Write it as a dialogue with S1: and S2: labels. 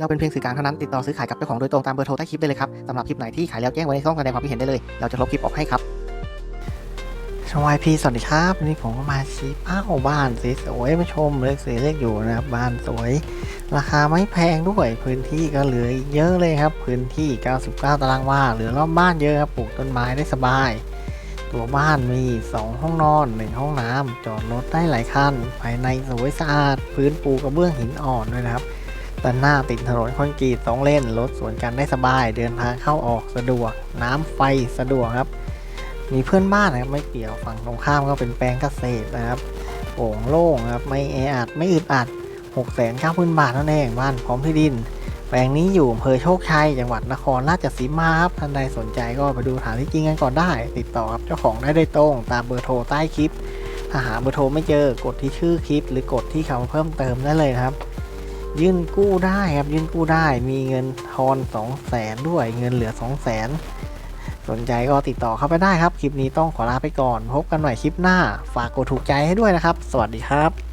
S1: เราเป็นเพียงสื่อกลางเท่านั้นติดต่อซื้อขายกับเจ้าของโดยตรงตามเบอร์โทรใต้คลิปได้เลยครับสำหรับคลิปไหนที่ขายแล้วแจ้งไว้ในช่องแสดงความคิดเห็นได้เลย เราจะลบคลิปออกให้ครับชวายพีสวัสดีครับวันนี้ผมก็มาชี้เป้าบ้านสวยๆมาชมเลขสวยเลขอยู่นะครับบ้านสวย ราคาไม่แพงด้วยพื้นที่ก็เหลืออีกเยอะเลยครับ พื้นที่ 99 ตารางวาเหลือรอบบ้านเยอะครับปลูกต้นไม้ได้สบาย ตัวบ้านมี 2 ห้องนอน 1 ห้องน้ำจอดรถได้หลายคันภายในสวยสะอาด พื้นปูกระเบื้องหินอ่อนด้วยนะครับ ด้านหน้าติดถนนคอนกรีตสองเลนรถสวนกันได้สบาย เดินทางเข้าออกสะดวก น้ำไฟสะดวกครับ มีเพื่อนบ้านนะครับไม่เกี่ยวฝั่งตรงข้ามก็เป็นแปลงเกษตรนะครับโป่งโล่งครับไม่แออัดไม่อึดอัด6 9 0 0 0 0บาทนั่นเองบ้านพร้อมที่ดิน แปลงนี้อยู่อำเภอโชคชัยจังหวัดนครราชสีมาครับท่านใดสนใจก็ไปดูฐานที่จริงกันก่อนได้ ติดต่อกับเจ้าของได้โดยตรง ตามเบอร์โทรใต้คลิป ถ้าหาเบอร์โทรไม่เจอกดที่ชื่อคลิป หรือกดที่คำเพิ่มเติมได้เลยนะครับ ยื่นกู้ได้ครับยื่นกู้ได้ มีเงินทอน2องแสนด้วยเงินเหลือ2องแสนสนใจก็ติดต่อเข้าไปได้ครับ คลิปนี้ต้องขอลาไปก่อน พบกันใหม่คลิปหน้า ฝากกดถูกใจให้ด้วยนะครับ สวัสดีครับ